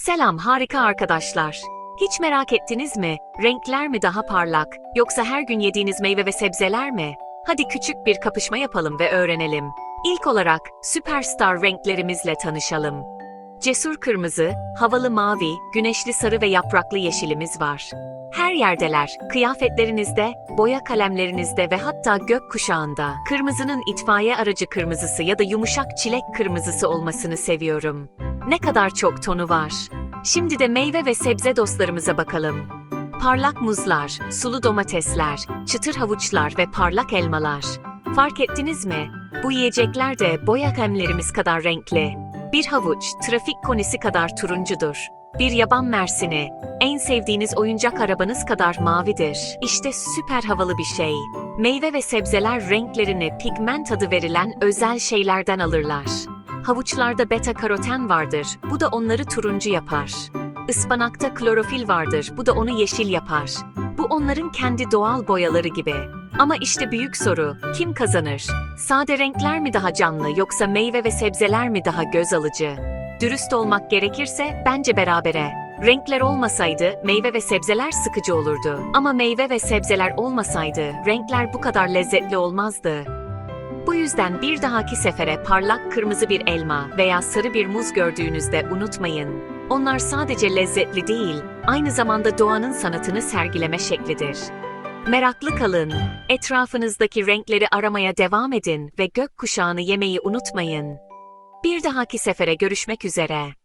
Selam harika arkadaşlar. Hiç merak ettiniz mi? Renkler mi daha parlak yoksa her gün yediğiniz meyve ve sebzeler mi? Hadi küçük bir kapışma yapalım ve öğrenelim. İlk olarak süperstar renklerimizle tanışalım. Cesur kırmızı, havalı mavi, güneşli sarı ve yapraklı yeşilimiz var. Her yerdeler, kıyafetlerinizde, boya kalemlerinizde ve hatta gökkuşağında. Kırmızının itfaiye aracı kırmızısı ya da yumuşak çilek kırmızısı olmasını seviyorum. Ne kadar çok tonu var. Şimdi de meyve ve sebze dostlarımıza bakalım. Parlak muzlar, sulu domatesler, çıtır havuçlar ve parlak elmalar. Fark ettiniz mi? Bu yiyecekler de boya kalemlerimiz kadar renkli. Bir havuç, trafik konisi kadar turuncudur. Bir yaban mersini, en sevdiğiniz oyuncak arabanız kadar mavidir. İşte süper havalı bir şey. Meyve ve sebzeler renklerini pigment adı verilen özel şeylerden alırlar. Havuçlarda beta karoten vardır. Bu da onları turuncu yapar. Ispanakta klorofil vardır. Bu da onu yeşil yapar. Bu onların kendi doğal boyaları gibi. Ama işte büyük soru, kim kazanır? Sade renkler mi daha canlı yoksa meyve ve sebzeler mi daha göz alıcı? Dürüst olmak gerekirse bence berabere. Renkler olmasaydı meyve ve sebzeler sıkıcı olurdu. Ama meyve ve sebzeler olmasaydı renkler bu kadar lezzetli olmazdı. Bu yüzden bir dahaki sefere parlak kırmızı bir elma veya sarı bir muz gördüğünüzde unutmayın. Onlar sadece lezzetli değil, aynı zamanda doğanın sanatını sergileme şeklidir. Meraklı kalın, etrafınızdaki renkleri aramaya devam edin ve gökkuşağını yemeyi unutmayın. Bir dahaki sefere görüşmek üzere.